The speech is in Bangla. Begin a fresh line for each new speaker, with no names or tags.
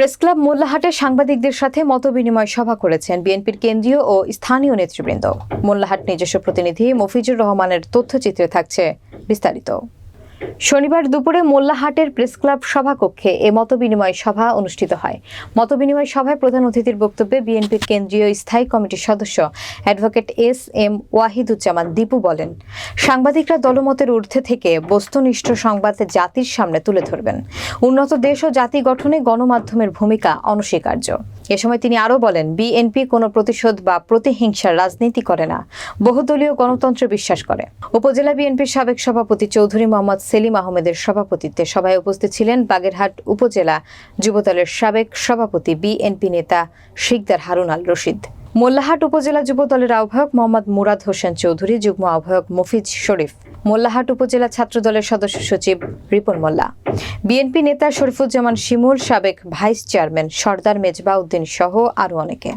প্রেসক্লাব মোল্লাহাটে সাংবাদিকদের সাথে মতবিনিময় সভা করেছেন বিএনপির কেন্দ্রীয় ও স্থানীয় নেতৃবৃন্দ। মোল্লাহাট নিজস্ব প্রতিনিধি মফিজুর রহমানের তথ্যচিত্রে থাকছে বিস্তারিত। শনিবার দুপুরে মোল্লাহাটের প্রেসক্লাব সভাকক্ষে এ মতবিনিময় সভা অনুষ্ঠিত হয়। মতবিনিময় সভায় প্রধান অতিথির বক্তব্যে বিএনপির কেন্দ্রীয় স্থায়ী কমিটির সদস্য advocate S M Wahiduzzaman Dipu বলেন, সাংবাদিকরা দলমতের ঊর্ধ্বে থেকে বস্তুনিষ্ঠ সংবাদ জাতির সামনে তুলে ধরবেন। উন্নত দেশ ও জাতি গঠনে গণমাধ্যমের ভূমিকা অনস্বীকার্য। এ সময় তিনি আরও বলেন, বিএনপি কোনো প্রতিশোধ বা প্রতিহিংসার রাজনীতি করে না, বহুদলীয় গণতন্ত্রে বিশ্বাস করে। উপজেলা বিএনপির সাবেক সভাপতি চৌধুরী মোহাম্মদ সেলিম আহমেদের সভাপতিত্বে সভায় উপস্থিত ছিলেন বাগেরহাট উপজেলা যুবদলের সাবেক সভাপতি বিএনপি নেতা শিকদার হারুন আল রশিদ। মোল্লাহাট উপজেলা যুব দলের আহ্বায়ক মোহাম্মদ মুরাদ হোসেন চৌধুরী, যুগ্ম আহ্বায়ক মফিজ শরীফ। মোল্লাহাট উপজেলা ছাত্র দলের সদস্য সচিব রিপন মোল্লা। বিএনপি নেতা শরীফুজ্জামান শিমুল, সাবেক ভাইস চেয়ারম্যান সর্দার মেজবা উদ্দিন সহ আরও অনেকে।